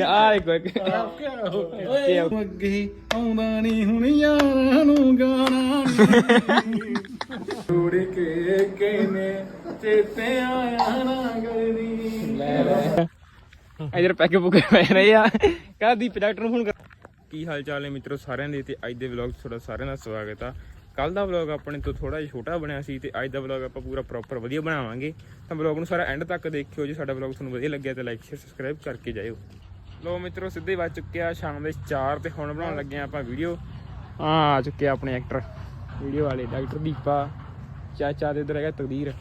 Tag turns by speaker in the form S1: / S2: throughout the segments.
S1: ਆ ਇੱਕ ਇੱਕ।
S2: ਓਏ। ਅੱਗੇ ਆਉਂਦਾ ਨਹੀਂ ਹੁਣ ਯਾਰਾਂ ਨੂੰ ਗਾਣਾ ਉੜ ਕੇ ਕਿਨੇ ਚੇਤੇ ਆਇਆ ਨਾ ਗਰੀ
S1: ਲੈ। ਲੈ ਇਧਰ ਪੈਕੇ ਪੁਕੇ ਪੈ ਰਹੇ ਆ। ਕਹ ਦੀਪ ਡਾਕਟਰ ਨੂੰ ਫੋਨ ਕਰ। ਕੀ ਹਾਲ ਚਾਲ ਹੈ ਮਿੱਤਰੋ ਸਾਰਿਆਂ ਦੇ ਤੇ ਅੱਜ ਦੇ ਵਲੌਗ 'ਚ ਤੁਹਾਡਾ ਸਾਰਿਆਂ ਦਾ ਸਵਾਗਤ ਆ। ਕੱਲ ਦਾ ਵਲੌਗ ਆਪਣੇ ਤੋਂ ਥੋੜਾ ਜਿਹਾ ਛੋਟਾ ਬਣਿਆ ਸੀ ਤੇ ਅੱਜ ਦਾ ਵਲੌਗ ਆਪਾਂ ਪੂਰਾ ਪ੍ਰੋਪਰ ਵਧੀਆ ਬਣਾਵਾਂਗੇ। ਤਾਂ ਵਲੌਗ ਨੂੰ ਸਾਰਾ ਐਂਡ ਤੱਕ ਦੇਖਿਓ ਜੇ ਸਾਡਾ ਵਲੌਗ ਤੁਹਾਨੂੰ ਵਧੀਆ ਲੱਗਿਆ ਤਾਂ ਲਾਈਕ ਸ਼ੇਅਰ ਸਬਸਕ੍ਰਾਈਬ ਕਰਕੇ ਜਾਇਓ। ਲੋ ਮਿੱਤਰੋ ਸਿੱਧੇ ਵੱਜ ਚੁੱਕਿਆ ਸ਼ਾਮ ਦੇ 4 ਤੇ ਹੁਣ ਬਣਾਉਣ ਲੱਗੇ ਆ ਆਪਾਂ ਵੀਡੀਓ। ਆ ਆ ਚੁੱਕੇ ਆਪਣੇ ਐਕਟਰ ਵੀਡੀਓ ਵਾਲੇ ਡਾਕਟਰ ਦੀਪਾ ਚਾਚਾ ਦੇ ਇਧਰ ਹੈਗਾ ਤਕਦੀਰ।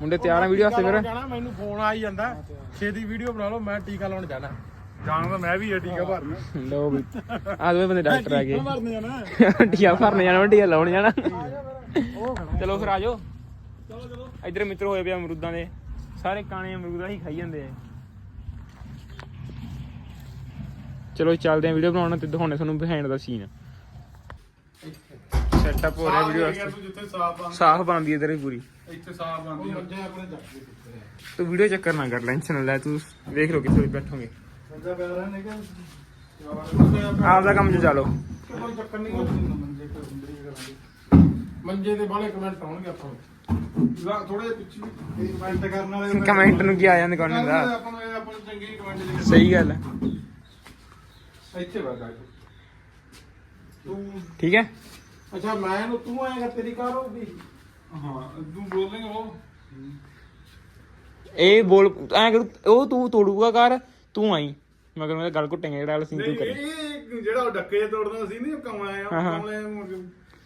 S1: ਮੁੰਡੇ ਤਿਆਰ ਆ ਵੀਡੀਓ ਵਾਸਤੇ ਫਿਰ?
S2: ਜਾਣਾ ਮੈਨੂੰ ਫੋਨ ਆ ਹੀ ਜਾਂਦਾ। ਛੇਤੀ ਵੀਡੀਓ ਬਣਾ ਲਓ ਮੈਂ ਟੀਕਾ ਲਾਉਣ ਜਾਣਾ। ਜਾਣਾ ਤਾਂ ਮੈਂ ਵੀ ਆ ਟੀਕਾ ਭਰਨ।
S1: ਲੋ ਵੀ। ਆ ਦੋਵੇਂ ਬੰਦੇ ਡਾਕਟਰ ਆ ਗਏ।
S2: ਭਰਨੇ
S1: ਟੀਆ ਭਰਨ ਜਾਣਾ ਟੀਆ ਲਾਉਣ ਜਾਣਾ। ਚਲੋ ਫਿਰ ਆਜੋ ਇੱਧਰ ਮਿੱਤਰ ਹੋਏ ਪਿਆ ਅਮਰੂਦਾਂ ਦੇ। ਸਾਰੇ ਕਾਣੇ ਅਮਰੂਦਾਂ ਹੀ ਖਾਈ ਜਾਂਦੇ ਆ। ਚਲੋ ਚੱਲਦੇ ਆ ਵੀਡੀਓ ਬਣਾਉਣ ਤੇ ਦਿਖਾਉਣੇ ਤੁਹਾਨੂੰ ਬਿਹਾਈਂਡ ਦਾ ਸੀਨ ਸੈਟਅਪ ਹੋ ਰਿਹਾ ਵੀਡੀਓ ਵਾਸਤੇ।
S2: ਜਿੱਥੇ ਸਾਫ਼ ਆ
S1: ਸਾਫ਼ ਬਣਦੀ ਹੀ ਪੂਰੀ।
S2: ਇੱਥੇ ਸਾਫ਼ ਆਂਦੀ ਮੰਜੇ ਆਪਣੇ ਜੱਗ ਦੇ ਕਿੱਥੇ ਆ।
S1: ਤੂੰ ਵੀਡੀਓ ਚੱਕਰ ਨਾ ਕਰ ਟੈਨਸ਼ਨ ਲੈ ਤੂੰ ਵੇਖ ਲੋ ਕਿੱਥੇ ਬੈਠੋਗੇ।
S2: ਮੰਜਾ ਪਿਆ ਰਹਾ ਨੇ ਕਿ
S1: ਆਪਦਾ ਕੰਮ 'ਚ ਚਾਲੋ
S2: ਕੋਈ ਚੱਕਰ ਨਹੀਂ ਮੰਜੇ ਤੇ ਜ਼ਿੰਦਗੀ ਕਰਾਂਗੇ। ਮੰਜੇ ਦੇ ਬਾਲੇ ਕਮੈਂਟ ਆਉਣਗੇ ਆਪਾਂ ਨੂੰ। ਥੋੜੇ ਪਿੱਛੇ। ਵੀ ਕਮੈਂਟ ਕਰਨ ਵਾਲੇ
S1: ਕਮੈਂਟ ਨੂੰ ਕੀ ਆ ਜਾਂਦਾ ਕੌਣ ਦਾ?
S2: ਆਪਾਂ ਨੂੰ ਆਪਾਂ ਨੂੰ ਚੰਗੀ ਕਮੈਂਟ ਦੇ
S1: ਸਹੀ ਗੱਲ ਹੈ
S2: ਇੱਥੇ ਬੈਠਾ ਤੂੰ
S1: ਠੀਕ ਹੈ?
S2: ਅੱਛਾ ਮੈਂ ਨੂੰ ਤੂੰ ਆਏਗਾ ਤੇਰੀ ਕਾਰ ਹੋਊਗੀ। ਹਾਂ ਤੂੰ ਬੋਲੇਂਗਾ ਉਹ।
S1: ਇਹ ਬੋਲ ਐ ਕਰ ਉਹ ਤੂੰ ਤੋੜੂਗਾ ਕਰ ਤੂੰ ਆਈ। ਮਗਰ ਮੇਰਾ ਗਲ ਘੁੱਟੇਗਾ ਜਿਹੜਾ ਵਾਲਾ ਸੀਨ ਤੂੰ ਕਰੀ।
S2: ਇਹ ਜਿਹੜਾ ਉਹ ਡੱਕੇ ਤੋੜਦਾ ਸੀ ਨਹੀਂ ਕਮਲਾ ਆ
S1: ਹਾਂ, ਹਾਂ।
S2: ਕਮਲੇ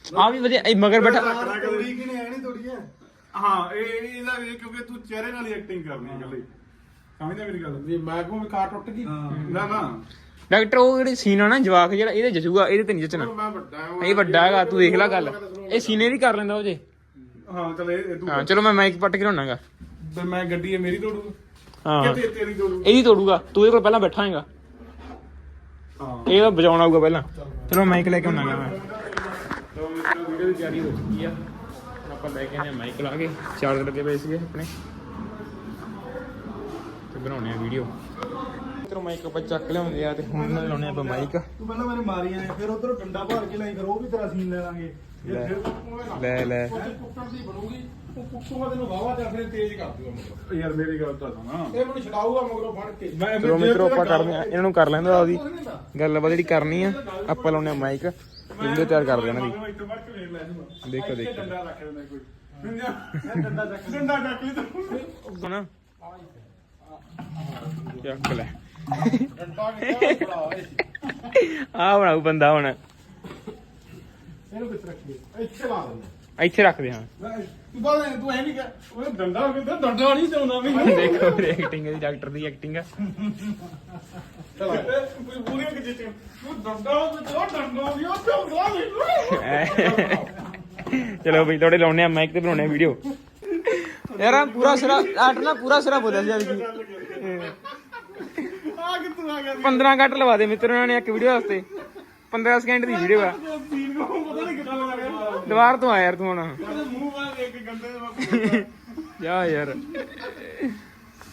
S1: ਆ ਵੀ ਵਧੀਆ ਇਹ ਮਗਰ ਬੈਠਾ
S2: ਤੋੜੀ ਕਿ ਨਹੀਂ ਆਣੀ ਤੋੜੀ ਹੈ ਹਾਂ ਇਹ ਇਹਦਾ ਇਹ ਕਿਉਂਕਿ ਤੂੰ ਚਿਹਰੇ ਨਾਲ ਹੀ ਐਕਟਿੰਗ ਕਰਨੀ ਹੈ। ਇਕੱਲੇ। ਸਮਝਦਾ ਮੇਰੀ ਗੱਲ? ਜੀ ਮੈਂ ਕੋ ਵੀ ਕਾਰ ਟੁੱਟ ਗਈ? ਨਾ ਨਾ।
S1: ਡਾਕਟਰ ਉਹ ਜਿਹੜੇ ਸੀਨ ਨਾ ਜਵਾਕ ਜਿਹੜਾ ਇਹਦੇ ਜਜੂਗਾ ਇਹਦੇ ਤੇ ਨਹੀਂ ਜਚਣਾ।
S2: ਮੈਂ ਵੱਡਾ ਹਾਂ
S1: ਇਹ ਵੱਡਾ ਹੈਗਾ ਤੂੰ ਦੇਖ ਲੈ ਗੱਲ। ਇਹ ਸੀਨੇ ਵੀ ਕਰ ਲੈਂਦਾ ਉਹ ਜੇ।
S2: ਹਾਂ ਚਲ ਇਹ ਇਹ ਤੂੰ
S1: ਹਾਂ ਚਲੋ ਮੈਂ ਮਾਈਕ ਪੱਟ ਕੇ ਰੋਣਾਗਾ।
S2: ਤੇ ਮੈਂ ਗੱਡੀ ਹੈ ਮੇਰੀ ਤੋੜੂ
S1: ਹਾਂ।
S2: ਕਿ ਤੇ- ਤੇਰੀ ਤੋੜੂ?
S1: ਇਹਦੀ ਤੋੜੂਗਾ ਤੂੰ ਇਹਦੇ ਕੋਲ ਪਹਿਲਾਂ ਬੈਠਾ ਹੈਗਾ।
S2: ਹਾਂ।
S1: ਇਹ ਤਾਂ ਬਜਾਉਣਾ ਆਊਗਾ ਪਹਿਲਾਂ। ਚਲੋ ਮਾਈਕ ਲੈ ਕੇ ਆਉਣਾਗਾ ਮੈਂ। ਲੋ ਮਿੱਤਰੋ ਵੀਡੀਓ ਦੀ ਤਿਆਰੀ ਹੋ ਚੁੱਕੀ ਆ। ਹੁਣ ਆਪਾਂ ਲੈ ਕੇ ਆਏ ਮਾਈਕ ਲਾ ਕੇ। ਚਾਰਜ ਲੱਗੇ ਪਏ ਸੀਗੇ ਆਪਣੇ। ਤੇ ਬਣਾਉਣੇ ਆ ਵੀਡੀਓ ਮਿੱਤਰੋ ਮਾਈਕ ਆਪਾਂ ਚੱਕ ਲਿਆਉਂਦੇ ਆ ਤੇ ਹੁਣ ਨਾਲ ਲਾਉਣੇ ਆਪਾਂ ਮਾਈਕ
S2: ਤੂੰ ਪਹਿਲਾਂ ਮੈਨੂੰ ਮਾਰੀ ਆਏ ਫਿਰ ਉਧਰ ਡੰਡਾ ਭਰ ਕੇ ਲਈ ਫਿਰ ਉਹ ਵੀ ਤੇਰਾ ਸੀਨ ਲੈ ਲਾਂਗੇ। ਜੇ
S1: ਲੈ।
S2: ਫਿਰ ਕੁੱਟੂਗਾ ਨਾ।
S1: ਲੈ ਲੈ।
S2: ਉਹ ਕੁੱਟਣ ਦੀ ਬਣੂਗੀ ਉਹ ਕੁੱਟੂਗਾ ਤੈਨੂੰ ਵਾਵਾ ਜਾਂ ਫਿਰ ਤੇਜ਼ ਕਰ ਦੂਗਾ ਮਗਰੋਂ ਯਾਰ ਮੇਰੀ ਗੱਲ ਤਾਂ ਸੁਣਾ। ਇਹ ਮੈਨੂੰ ਛਡਾਊਗਾ ਮਗਰੋਂ ਫੜ ਕੇ। ਮੈਂ
S1: ਚਲੋ ਮਿੱਤਰੋ ਆਪਾਂ ਕਰਦੇ ਆ। ਇਹਨਾਂ ਨੂੰ ਕਰ ਲੈਂਦਾ ਉਹਦੀ ਗੱਲਬਾਤ ਜਿਹੜੀ ਕਰਨੀ ਆ ਆਪਾਂ ਲਾਉਣੇ ਆ ਮਾਈਕ ਵੀਡੀਓ ਤਿਆਰ ਕਰਦੇ ਆ ਇਹਨਾਂ। ਦੀ ਦੇਖੋ ਦੇਖੋ।
S2: ਡੰਡਾ ਰੱਖ ਲੈਂਦਾ ਕੋਈ। ਡੰਡਾ ਚੱਕ ਡੰਡਾ ਚੱਕ ਲਈ ਤੂੰ
S1: ਹੁਣ ਚੱਕ ਲੈ।
S2: ਡੰਡਾ ਕਿੱਥੇ ਬੜਾ ਓਏ
S1: ਆ ਬਣਾਉ ਬੰਦਾ ਹੁਣ।
S2: ਇਹਨੂੰ ਕਿੱਥੇ ਰੱਖੀਏ? ਇੱਥੇ ਲਾ ਦਿੰਦੇ
S1: ਇੱਥੇ ਰੱਖਦੇ ਹਾਂ।
S2: ਤੂੰ ਬਾਲੇ ਤੂੰ ਐ ਨਹੀਂ ਕਰ ਓਏ ਡੰਡਾ ਕਿੱਥੇ ਡੰਡਾ ਨਹੀਂ ਚਾਉਂਦਾ ਮੈਨੂੰ
S1: ਦੇਖੋ ਐਕਟਿੰਗ ਦੀ ਡਾਕਟਰ ਦੀ ਐਕਟਿੰਗ ਆ।
S2: ਚਲਾ ਕੋਈ ਪੂਰੀ ਕਿ ਜਿੱਤੇ ਤੂੰ ਡੰਡਾ ਉਹ ਡੰਡਾ ਵੀ ਉਹ
S1: ਚਲੋ ਬਈ ਥੋੜੇ ਲਾਉਣੇ ਆ ਮਾਈਕ ਤੇ ਬਣਾਉਣੇ ਆ ਵੀਡੀਓ ਯਾਰ ਆਹ ਪੂਰਾ ਸਿਰਾ ਆਟ ਨਾ ਪੂਰਾ ਸਿਰਾ ਬੋਲਿਆ ਸੀ ਅੱਜ
S2: ਆ ਕਿ ਤੂੰ ਆ ਗਿਆ
S1: 15 ਕੱਟ ਲਵਾ ਦੇ ਮਿੱਤਰ, ਉਹਨਾਂ ਨੇ ਇੱਕ ਵੀਡੀਓ ਵਾਸਤੇ। 15 ਸਕਿੰਟ ਦੀ ਵੀਡੀਓ ਆ।
S2: ਸੀਨ ਕੋ ਪਤਾ ਨਹੀਂ ਕਿੱਦਾਂ ਲੱਗ ਰਿਹਾ
S1: ਦੁਬਾਰ ਤੋਂ ਆ ਯਾਰ ਤੂੰ ਹੁਣ।
S2: ਉਹਦੇ ਮੂੰਹ ਵਾਲਾ ਦੇਖ ਗੰਦੇ ਦੇ
S1: ਜਾ ਯਾਰ।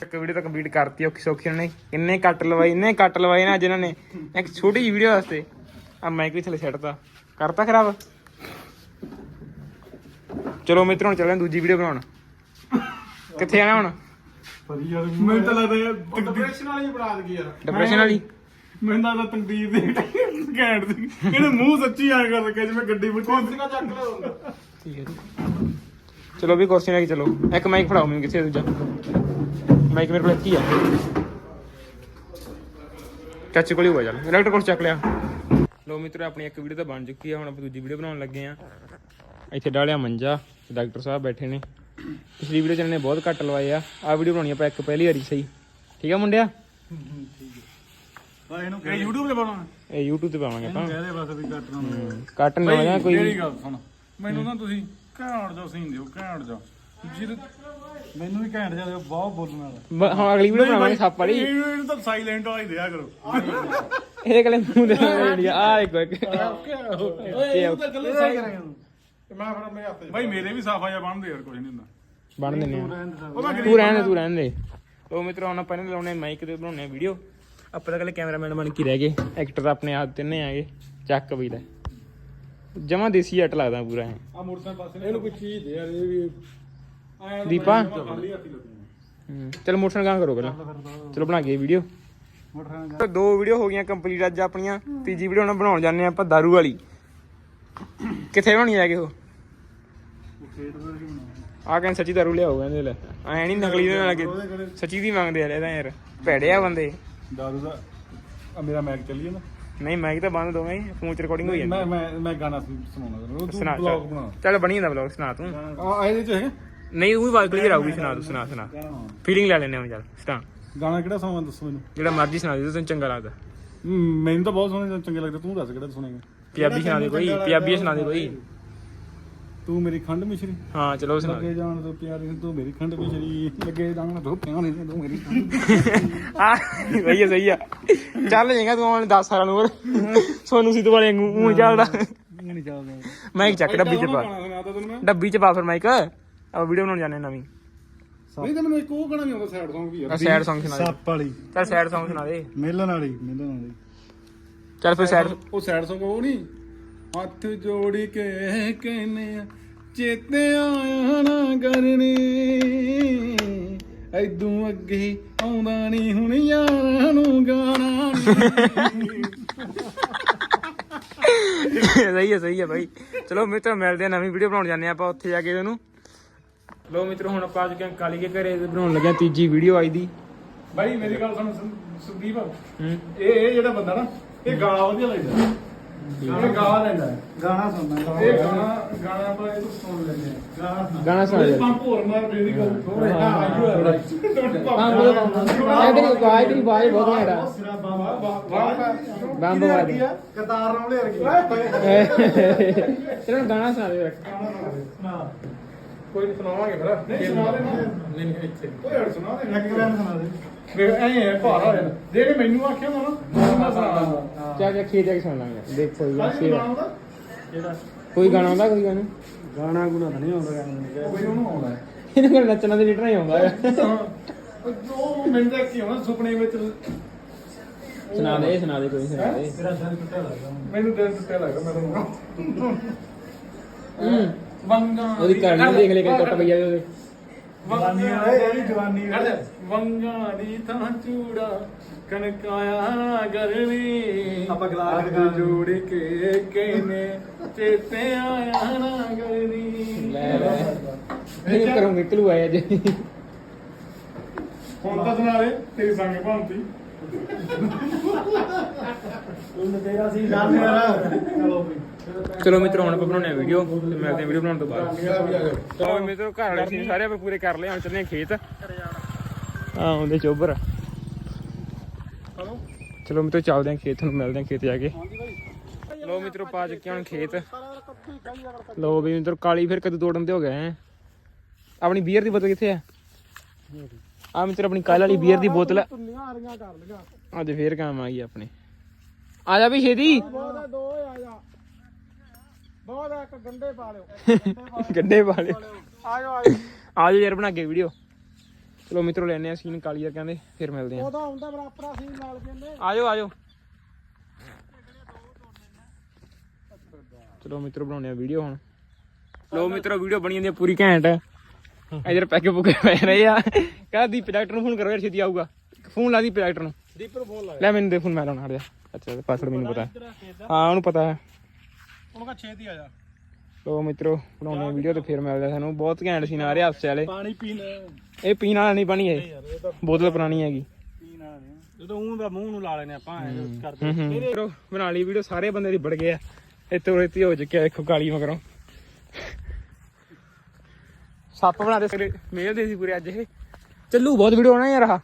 S1: ਇੱਕ ਵੀਡੀਓ ਤਾਂ ਕੰਪਲੀਟ ਕਰਤੀ, ਔਖੀ ਸੌਖੀ ਨੇ। ਇੰਨੇ ਕੱਟ ਲਵਾਈ ਇੰਨੇ ਕੱਟ ਲਵਾਏ ਨਾ ਜਿਨ੍ਹਾਂ ਨੇ। ਇੱਕ ਛੋਟੀ ਜਿਹੀ ਵੀਡੀਓ ਵਾਸਤੇ। ਆ ਮਾਈਕ ਵੀ ਥੱਲੇ ਛੱਡਤਾ ਕਰਤਾ ਖਰਾਬ? ਚਲੋ ਮਿੱਤਰੋ, ਹੁਣ ਚੱਲਾਂ ਦੂਜੀ ਵੀਡੀਓ ਬਣਾਉਣ। ਕਿੱਥੇ ਆਣਾ ਹੁਣ?
S2: ਪਰ ਯਾਰ ਮੈਨੂੰ ਤਾਂ ਲੱਗਦਾ ਯਾਰ ਡਿਪਰੈਸ਼ਨ ਵਾਲੀ ਹੀ ਬਣਾ ਦਗੀ ਯਾਰ।
S1: ਡਿਪਰੈਸ਼ਨ ਵਾਲੀ?
S2: ਮੈਨੂੰ ਤਾਂ ਲੱਗਦਾ ਤਕਦੀਰ ਦੇ ਘੈਂਟ ਦੀ ਇਹਨੇ ਮੂੰਹ ਸੱਚੀ ਆ ਕਰ ਰੱਖਿਆ ਜਿਵੇਂ ਗੱਡੀ ਬੁੱਟੀ ਕੁਰਸੀਆਂ ਚੱਕ ਲੈ ਹੁੰਦਾ।
S1: ਠੀਕ ਹੈ। ਜੀ ਚਲੋ ਵੀ ਕੁਰਸੀ ਲੈ ਕੇ ਚਲੋ। ਇੱਕ ਮਾਈਕ ਫੜਾਓ ਮੈਨੂੰ ਕਿੱਥੇ ਆ ਦੂਜਾ। ਮਾਈਕ ਮੇਰੇ ਕੋਲ ਇੱਕ ਹੀ ਆ। ਚਾਚੇ ਕੋਲ ਹੀ ਹੋਇਆ ਚੱਲ। ਡਾਕਟਰ ਕੋਲ ਚੱਕ ਲਿਆ। ਲੋ ਮਿੱਤਰੋ ਆਪਣੀ ਇੱਕ ਵੀਡੀਓ ਤਾਂ ਬਣ ਚੁੱਕੀ ਆ। ਹੁਣ ਆਪਾਂ ਦੂਜੀ ਵੀਡੀਓ ਬਣਾਉਣ ਲੱਗੇ ਆ। ਇੱਥੇ ਡਾਲਿਆ ਮੰਜਾ। ਡਾਕਟਰ ਸਾਹਿਬ ਬੈਠੇ ਨੇ। ਪਿਛਲੀ ਵੀਡੀਓ ਚ ਇਹਨਾਂ ਨੇ ਬਹੁਤ ਘੱਟ ਲਵਾਏ ਆ। ਆ ਵੀਡੀਓ ਬਣਾਉਣੀ ਆਪਾਂ ਇੱਕ ਪਹਿਲੀ ਵਾਰੀ ਸਹੀ। ਠੀਕ ਆ ਮੁੰਡਿਆ?
S2: ਆ ਇਹਨੂੰ ਇਹ YouTube ਤੇ ਪਾਉਣਾ
S1: ਇਹ YouTube ਤੇ ਪਾਵਾਂਗੇ ਆਪਾਂ।
S2: ਕਹਦੇ ਬਸ ਵੀ ਕੱਟ ਨਾ
S1: ਕੱਟ ਨਾ ਹੋਇਆ ਕੋਈ।
S2: ਮੇਰੀ ਗੱਲ ਸੁਣ। ਮੈਨੂੰ ਨਾ ਤੁਸੀਂ ਘੈਂਟ ਜਾ ਸੀਨ ਦਿਓ ਘੈਂਟ ਜਾ ਜਿਹਦੇ ਮੈਨੂੰ ਵੀ ਘੈਂਟ ਜਾ ਦਿਓ ਬਹੁਤ ਬੋਲਣ ਵਾਲਾ।
S1: ਹੁਣ ਅਗਲੀ ਵੀਡੀਓ ਬਣਾਵਾਂਗੇ ਸੱਪ ਵਾਲੀ।
S2: ਇਹਨੂੰ ਤਾਂ ਸਾਇਲੈਂਟ ਵਾਲਾ ਦਿਆ ਕਰੋ।
S1: ਇਹਦੇ ਕੋਲੇ ਮੂੰਹ ਦੇ ਆ। ਇੱਕ। ਇੱਕ
S2: ਓਏ ਇਹ ਤਾਂ ਗੱਲੇ ਸਾਈ ਤੇ ਮੈਂ ਫਿਰ ਮੇਰੇ ਹੱਥ ਬਾਈ ਮੇਰੇ ਵੀ ਸਾਫਾ ਜਿਹਾ ਬਣਦੇ ਯਾਰ ਕੁਝ ਨਹੀਂ ਹੁੰਦਾ।
S1: ਬਣ ਦਿੰਨੇ ਆ।
S2: ਉਹ ਮੈਂ
S1: ਤੂੰ ਰਹਿਣ ਦੇ ਤੂੰ ਰਹਿਣ ਦੇ। ਲੋ ਮਿੱਤਰੋ ਹੁਣ ਆਪਾਂ ਨੇ ਲਾਉਣੇ ਮਾਈਕ ਤੇ ਬਣਾਉਣੇ ਵੀਡੀਓ ਆਪਾਂ ਤਾਂ ਕੱਲੇ ਕੈਮਰਾਮੈਨ ਬਣ ਕੇ ਰਹਿ ਗਏ। ਐਕਟਰ ਆਪਣੇ ਆਪ ਤਿੰਨੇ ਆਗੇ ਚੱਕ ਵੀ ਲੈ। ਜਮਾ ਦੇਸੀ ਹਟ ਲੱਗਦਾ ਪੂਰਾ ਇਹ।
S2: ਆ ਮੋਟਰਸਾਈਕਲ ਪਾਸੇ ਇਹਨੂੰ ਕੋਈ ਚੀਜ਼ ਦੇ ਯਾਰ ਇਹ ਵੀ ਆਇਆ
S1: ਦੀਪਾ?
S2: ਖਾਲੀ ਹੱਥੀ।
S1: ਚਲ ਗਾਂ ਕਰੋ ਪਹਿਲਾਂ। ਚਲੋ ਬਣਾ ਕੇ ਵੀਡੀਓ
S2: ਮੋਟਰਸਾਈਕਲ
S1: ਦੋ ਵੀਡੀਓ ਹੋ ਗਈਆਂ ਕੰਪਲੀਟ ਅੱਜ ਆਪਣੀਆਂ ਤੀਜੀ ਵੀਡੀਓ ਹੁਣ ਬਣਾਉਣ ਜਾਂਦੇ ਆ ਆਪਾਂ ਦਾਰੂ ਵਾਲੀ। ਕਿੱਥੇ ਬਣਾਉਣੀ ਕੇ ਉਹ?
S2: ਖੇਤ ਬਣਾਉਣਾ
S1: ਆ। ਕਹਿੰਦੇ ਸੱਚੀ ਦਾਰੂ ਲਿਆਓ ਕਹਿੰਦੇ ਲੈ। ਐ ਨਹੀਂ ਨਕਲੀ ਦੇ ਨਾਲ ਕਿ ਸੱਚੀ ਦੀ ਮੰਗਦੇ ਆ ਇਹਦਾ ਯਾਰ। ਭੈੜੇ ਆ ਬੰਦੇ।
S2: ਦਾਰੂ ਦਾ ਆ ਮੇਰਾ ਮੈਕ ਚੱਲੀ ਨਾ
S1: ਨਹੀਂ ਮੈਂ ਤਾਂ ਬੰਦ ਦੋਵੇਂ ਫੋਨ ਚ ਰਿਕਾਰਡਿੰਗ ਹੋਈ ਜਾਂਦੀ।
S2: ਮੈਂ ਮੈਂ ਮੈਂ ਗਾਣਾ ਸੁਣ- ਸੁਣਾਉਣਾ ਤੂੰ
S1: ਸੁਣਾ
S2: ਬਲੌਗ ਬਣਾ।
S1: ਚੱਲ ਬਣੀ ਜਾਂਦਾ ਬਲੌਗ ਸੁਣਾ ਤੂੰ।
S2: ਆ ਇਹਦੇ ਚ ਹੈਗਾ?
S1: ਨਹੀਂ ਉਹ ਵੀ ਬਾਤ ਕਲੀਅਰ ਆਊਗੀ ਸੁਣਾ ਤੂੰ ਸੁਣਾ ਸੁਣਾ। ਫੀਲਿੰਗ ਲੈ ਲੈਨੇ ਆ ਚੱਲ ਸੁਣਾ।
S2: ਗਾਣਾ ਕਿਹੜਾ ਸੌਂਗ ਦੱਸੋ ਮੈਨੂੰ।
S1: ਜਿਹੜਾ ਮਰਜ਼ੀ ਸੁਣਾ ਦੇ ਤੈਨੂੰ ਚੰਗਾ ਲੱਗਦਾ।
S2: ਮੈਨੂੰ ਤਾਂ ਬਹੁਤ ਸੋਹਣੇ ਚੰਗੇ ਲੱਗਦੇ ਤੂੰ ਦੱਸ ਕਿਹੜਾ ਸੁਣੇਗਾ।
S1: ਪੰਜਾਬੀ ਸੁਣਾ ਦੇ ਕੋਈ ਪੰਜਾਬੀ ਸੁਣਾ ਦੇ ਕੋਈ।
S2: ਤੂੰ ਮੇਰੀ ਖੰਡ ਮਿਸ਼ਰੀ।
S1: ਹਾਂ ਚਲੋ ਸੁਣਾ।
S2: ਲੱਗੇ ਜਾਣ ਤੋਂ ਪਿਆਰੀ ਤੂੰ ਮੇਰੀ ਖੰਡ ਮਿਸ਼ਰੀ। ਲੱਗੇ ਜਾਣ ਤੋਂ ਪਿਆਰੀ ਤੂੰ ਮੇਰੀ ਖੰਡ
S1: ਆ ਸਹੀ ਆ ਸਹੀ ਆ। ਚੱਲ ਜਾਏਗਾ ਤੂੰ ਆਉਣ 10 ਸਾਲਾਂ ਨੂੰ ਹੋਰ। ਸੋਨੂੰ ਸਿੱਧੂ ਵਾਲੇ ਵਾਂਗੂ ਊਂ ਚੱਲਦਾ।
S2: ਨਹੀਂ ਚੱਲਦਾ।
S1: ਮਾਈਕ ਚੱਕ ਡੱਬੀ ਚ ਪਾ। ਡੱਬੀ ਚ ਪਾ ਫਿਰ ਮਾਈਕ ਆ ਵੀਡੀਓ ਬਣਾਉਣ ਜਾਣੇ ਨਵੀਂ।
S2: ਨਹੀਂ ਤਾਂ ਮੈਨੂੰ ਇੱਕ ਉਹ ਗਾਣਾ ਵੀ ਆਉਂਦਾ ਸੈਡ Song ਵੀ
S1: ਆ। ਸੈਡ Song ਸੁਣਾ ਦੇ।
S2: ਸੱਪ ਵਾਲੀ।
S1: ਚੱਲ ਸੈਡ Song ਸੁਣਾ ਦੇ।
S2: ਮੇਲਨ ਵਾਲੀ ਮੇਲਨ ਵਾਲੀ।
S1: ਚੱਲ ਫਿਰ ਸੈਡ
S2: ਉਹ ਸੈਡ Song ਉਹ ਨਹੀਂ। ਹੱਥ ਜੋੜੀ ਕੇ ਕਹਿੰਨੇ ਆ ਚੇਤੇ ਨਾ ਕਰਨੀ। ਐਦੂ ਅੱਗੇ ਆਉਂਦਾ ਨਹੀਂ ਹੁਣ ਯਾਰਾਂ ਨੂੰ ਗਾਣਾ।
S1: ਸਹੀ ਹੈ ਸਹੀ ਹੈ ਬਾਈ। ਚਲੋ ਮਿੱਤਰ ਮਿਲਦੇ ਆ ਨਵੀਂ ਵੀਡੀਓ ਬਣਾਉਣ ਜਾਂਦੇ ਆ ਆਪਾਂ ਉੱਥੇ ਜਾ ਕੇ ਉਹਨੂੰ ਲੋ ਮਿੱਤਰ ਹੁਣ ਆਪਾਂ ਅੱਜ ਕੱਲ੍ਹ ਕਾਲੀ ਕੇ ਘਰੇ ਬਣਾਉਣ ਲੱਗੇ ਆ ਤੀਜੀ ਵੀਡੀਓ ਆਈ ਦੀ।
S2: ਬਾਈ ਮੇਰੀ ਗੱਲ ਸੁਣ ਸੰਦੀਪ
S1: ਹੂੰ।
S2: ਇਹ ਇਹ ਜਿਹੜਾ ਬੰਦਾ ਨਾ ਇਹ ਗਾ ਵਧੀਆ ਲੱਗਦਾ। ਇਹ ਗਾ ਲੈਂਦਾ ਗਾਣਾ ਸੁਣਦਾ ਇਹ ਗਾਣਾ ਗਾਣਾ ਬਾਈ ਤੂੰ ਸੁਣ ਲੈਂਦੇ ਆ। ਗਾਣਾ ਸੁਣਾ।
S1: ਗਾਣਾ ਸੁਣਾ ਦੇ
S2: ਪੰਪ ਹੋਰ ਮਾਰ ਦੇ ਦੀ ਗੱਲ ਥੋੜਾ
S1: ਹਾਂ, ਹਾਂ,
S2: ਆਇਓ
S1: ਥੋੜ੍ਹਾ। ਪੰਪ ਉਹਦਾ ਪੰਪ। ਇਹ ਤੇਰੀ ਆਵਾਜ਼ ਤੇਰੀ ਆਵਾਜ਼ ਬਹੁਤ ਘੈਂਟ ਆ।
S2: ਸਿਰਾ ਬਾਬਾ ਬਾਬਾ
S1: ਬੰਬ ਆਵਾਜ਼।
S2: ਕਤਾਰ ਰੌਲੇ ਵਰਗੀ।
S1: ਚਲੋ ਗਾਣਾ ਸੁਣਾ ਦੇ ਕੋਈ ਨਹੀਂ ਸੁਣਾਵਾਂਗੇ ਫਿਰ।
S2: ਨਹੀਂ ਸੁਣਾ ਦੇ
S1: ਨਹੀਂ ਨਹੀਂ ਇੱਥੇ।
S2: ਓਏ ਹੜ ਸੁਣਾ ਦੇ ਇੱਕ ਵਾਰ ਸੁਣਾ ਦੇ। ਵੇ ਐ ਹੈ ਭਾਰਾ ਹੋ ਜਾਂਦਾ। ਜਿਹੜੇ ਮੈਨੂੰ ਆਖਿਆ ਨਾ ਮੈਂ ਸੁਣਾ।
S1: ਚਾ ਚਾ ਖੇਤ ਜਾ ਕੇ ਸੁਣ ਲਾਂਗੇ। ਦੇਖ ਕੋਈ
S2: ਕਾਹਦੀ
S1: ਸੇਵਾ
S2: ਜਿਹੜਾ
S1: ਕੋਈ ਗਾਣਾ ਆਉਂਦਾ ਕੋਈ ਗਾਣਾ?
S2: ਗਾਣਾ ਗੁਣਾ ਤਾਂ ਨਹੀਂ ਆਉਂਦਾ ਗਾਣਾ ਉਹ ਬਈ ਉਹਨੂੰ ਆਉਂਦਾ ਹੈ।
S1: ਇਹਨੂੰ ਕੋਲ ਨੱਚਣਾ ਤੇ ਲੀਟਰ ਹੀ ਆਉਂਦਾ ਹੈ।
S2: ਉਹ ਮੈਨੂੰ ਤਾਂ ਕੀ ਹੋਣਾ ਸੁਪਨੇ ਵਿੱਚ।
S1: ਸੁਣਾ ਦੇ ਸੁਣਾ ਦੇ ਕੋਈ ਸੁਣਾ ਦੇ।
S2: ਤੇਰਾ ਦਿਲ ਟੁੱਟਿਆ ਲੱਗਦਾ ਮੈਨੂੰ ਦਿਲ ਟੁੱਟਿਆ ਲੱਗਦਾ ਮੈਂ ਤੁਹਾਨੂੰ
S1: ਹੂੰ।
S2: ਵੰਗਾ
S1: ਉਹਦੀ ਕਰਨੀ ਦੇਖ ਲੈ ਕਿ ਟੁੱਟ ਪਈ ਜਾਵੇ ਉਹਦੇ।
S2: ਜਵਾਨੀ ਜਵਾਨੀ ਵੰਗਾ ਦੀ ਤਾਂ ਚੂੜਾ ਕਨਕਾਇਆ ਗਰਨੀ
S3: ਆਪਾਂ ਗਲਾ ਕੇ
S2: ਹੱਥ ਜੋੜ ਕੇ ਕਹਿੰਨੇ ਚੇਤੇ ਆਇਆ ਨਾ ਗਰਨੀ
S1: ਲੈ ਲੈ। ਨਹੀਂ ਕਰੂੰਗੇ ਕਲੂ ਆਇਆ ਜੇ।
S2: ਹੁਣ ਤਾਂ ਸੁਣਾ ਦੇ ਤੇਰੀ ਸੰਗ ਭਾਂਤੀ।
S3: ਤੂੰ ਤੇਰਾ ਸੀ ਗੱਲ ਯਾਰ ਚਲੋ
S1: ਚਲੋ ਮਿੱਤਰੋ ਹੁਣ ਆਪਾਂ ਬਣਾਉਣੇ ਆ ਵੀਡੀਓ ਤੇ ਮਿਲਦੇ ਆ ਵੀਡੀਓ ਬਣਾਉਣ ਤੋਂ ਬਾਅਦ। ਚਲੋ ਮਿੱਤਰੋ ਘਰ ਵਾਲੇ ਸੀ ਸਾਰੇ ਆਪਾਂ ਪੂਰੇ ਕਰ ਲਏ ਹੁਣ ਚੱਲੇ ਆ ਖੇਤ। ਆ ਆਉਂਦੇ ਚੋਬਰ ਚਲੋ ਮਿੱਤਰੋ ਚੱਲਦੇ ਆ ਖੇਤ ਨੂੰ ਮਿਲਦੇ ਆ ਖੇਤ ਜਾ ਕੇ। ਲੋ ਮਿੱਤਰੋ ਪਾ ਚੁੱਕੇ ਹੁਣ ਖੇਤ। ਲੋ ਵੀ ਮਿੱਤਰੋ ਕਾਲੀ ਫਿਰ ਕਦੋਂ ਤੋੜਨ ਤੇ ਹੋ ਗਏ ਆਪਣੀ ਬੀਅਰ ਦੀ ਬੋਤਲ ਕਿੱਥੇ ਆ? ਆ ਮਿੱਤਰ ਆਪਣੀ ਕੱਲ ਵਾਲੀ ਬੀਅਰ ਦੀ ਬੋਤਲ ਆ।
S3: ਆ ਰਹੀਆਂ ਕਰ ਲਗਾ
S1: ਅੱਜ ਫੇਰ ਕੰਮ ਆ ਗਈ ਆਪਣੇ। ਆ ਜਾ ਵੀ ਛੇਤੀ।
S3: ਬਹੁਤ ਦੋ ਆ ਜਾ। ਬਹੁਤ ਇੱਕ ਗੰਡੇ ਪਾ ਲਿਓ।
S1: ਗੱਡੇ ਵਾਲੇ
S3: ਆਜੋ ਆਜੋ
S1: ਆ ਜਾ ਯਾਰ ਬਣਾ ਕੇ ਵੀਡੀਓ। ਚਲੋ ਮਿੱਤਰੋ ਲੈਣੇ ਆ ਸੀਨ ਕਾਲੀ ਯਾਰ ਕਹਿੰਦੇ ਫਿਰ ਮਿਲਦੇ ਆ।
S3: ਉਹਦਾ ਹੁੰਦਾ ਮੇਰਾ ਆਪਣਾ ਸੀ ਨਾਲ ਕਹਿੰਦੇ
S1: ਆਜੋ ਆਜੋ ਚਲੋ ਮਿੱਤਰੋ ਬਣਾਉਣੇ ਆ ਵੀਡੀਓ ਹੁਣ। ਲੋ ਮਿੱਤਰੋ ਵੀਡੀਓ ਬਣੀ ਜਾਂਦੀ ਆ ਪੂਰੀ ਘੈਂਟ। ਇਧਰ ਪੈਕੇ ਪੁਕੇ ਪੈ ਰਹੇ ਆ। ਕਹ ਦੀ ਪ੍ਰੋਜੈਕਟਰ ਨੂੰ ਫੋਨ ਕਰੋ ਯਾਰ ਛੇਤੀ ਆਊਗਾ। ਫੋਨ ਲਾ ਦੀ ਪ੍ਰੋਜੈਕਟਰ ਨੂੰ।
S3: ਦੀਪਰ ਫੋਨ ਲਾ
S1: ਲੈ ਮੈਨੂੰ ਦੇ ਫੋਨ ਮੈਂ ਲਾਉਣਾ ਹਟ ਜਾ। ਅੱਛਾ ਪਾਸਵਰਡ ਮੈਨੂੰ ਪਤਾ ਹਾਂ। ਉਹਨੂੰ ਪਤਾ ਹੈ।
S3: ਉਹਨੂੰ ਕਹ ਛੇਤੀ ਆ ਜਾ।
S1: ਲੋ ਮਿੱਤਰੋ ਬਣਾਉਣੇ ਵੀਡੀਓ ਤੇ ਫਿਰ ਮਿਲਦੇ ਸਾਨੂੰ ਬਹੁਤ ਘੈਂਟ ਸੀਨ ਆ ਰਿਹਾ ਹਾਸੇ ਵਾਲੇ।
S3: ਪਾਣੀ ਪੀਣਾ
S1: ਇਹ ਪੀਣ ਵਾਲਾ ਨਹੀਂ ਪਾਣੀ ਇਹ। ਬੋਤਲ ਪੁਰਾਣੀ ਹੈਗੀ।
S3: ਪੀਣ ਵਾਲਾ ਜਦੋਂ ਦਾ ਮੂੰਹ ਨੂੰ ਲਾ ਲੈਨੇ ਆਪਾਂ ਐਂ ਕਰਦੇ।
S1: ਮਿੱਤਰੋ ਬਣਾ ਲਈ ਵੀਡੀਓ ਸਾਰੇ ਬੰਦੇ ਦੀ ਵੜ ਗਏ ਆ। ਇੱਥੇ ਰੇਤੀ ਹੋ ਚੁੱਕਿਆ ਦੇਖੋ ਕਾਲੀ ਮਗਰੋਂ। ਸੱਪ ਬਣਾ ਦੇ ਸਾਰੇ ਮੇਲ ਦੇ ਸੀ ਪੂਰੇ ਅੱਜ ਇਹ ਚੱਲੂ ਬਹੁਤ ਵੀਡੀਓ ਆਣਾ ਯਾਰ ਆਹ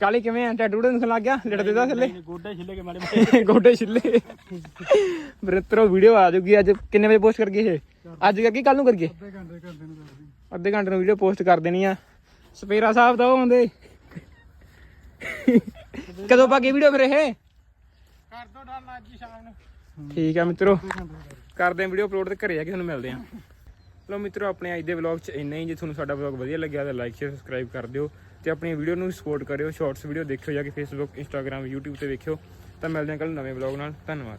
S1: ਕਾਲੀ ਕਿਵੇਂ ਆ ਟੈਟੂ ਦੇ ਲੱਗ ਗਿਆ ਲੜ ਦੇਦਾ ਥੱਲੇ
S3: ਗੋਡੇ ਛਿੱਲੇ ਕੇ ਮਾੜੇ
S1: ਗੋਡੇ ਛਿੱਲੇ ਮਿੱਤਰੋ ਵੀਡੀਓ ਆ ਜੂਗੀ ਅੱਜ ਕਿੰਨੇ ਵਜੇ ਪੋਸਟ ਕਰਗੇ ਇਹ ਅੱਜ ਕਰਗੇ ਕੱਲ ਨੂੰ ਕਰਗੇ
S2: ਅੱਧੇ ਘੰਟੇ ਘੰਟੇ ਨੂੰ ਕਰਦੀ
S1: ਅੱਧੇ ਘੰਟੇ ਨੂੰ ਵੀਡੀਓ ਪੋਸਟ ਕਰ ਦੇਣੀ ਆ ਸਪੇਰਾ ਸਾਹਿਬ ਦਾ ਉਹ ਹੁੰਦੇ ਕਦੋਂ ਪਾਗੇ ਵੀਡੀਓ ਫਿਰ ਇਹ
S3: ਕਰ ਦੋ ਡਾਲ ਅੱਜ ਹੀ ਸ਼ਾਮ ਨੂੰ
S1: ਠੀਕ ਆ ਮਿੱਤਰੋ ਕਰਦੇ ਆਂ ਵੀਡੀਓ ਅਪਲੋਡ ਤੇ ਘਰੇ ਜਾ ਕੇ ਤੁਹਾਨੂੰ ਮਿਲਦੇ ਆਂ ਚਲੋ ਮਿੱਤਰੋ, ਆਪਣੇ ਅੱਜ ਦੇ ਵਲੌਗ 'ਚ ਇੰਨਾ ਹੀ। ਜੇ ਤੁਹਾਨੂੰ ਸਾਡਾ ਵਲੌਗ ਵਧੀਆ ਲੱਗਿਆ ਤਾਂ ਲਾਈਕ ਸ਼ੇਅਰ ਸਬਸਕ੍ਰਾਈਬ ਕਰ ਦਿਓ ਤੇ ਆਪਣੀ ਵੀਡੀਓ ਨੂੰ ਸਪੋਰਟ ਕਰਿਓ। ਸ਼ਾਰਟਸ ਵੀਡੀਓ ਦੇਖਿਓ ਜਾਂ ਕਿ ਫੇਸਬੁੱਕ ਇੰਸਟਾਗ੍ਰam YouTube ਤੇ ਵੇਖਿਓ। ਤਾਂ ਮਿਲਦੇ ਹਾਂ ਕੱਲ ਨਵੇਂ ਵਲੌਗ ਨਾਲ। ਧੰਨਵਾਦ।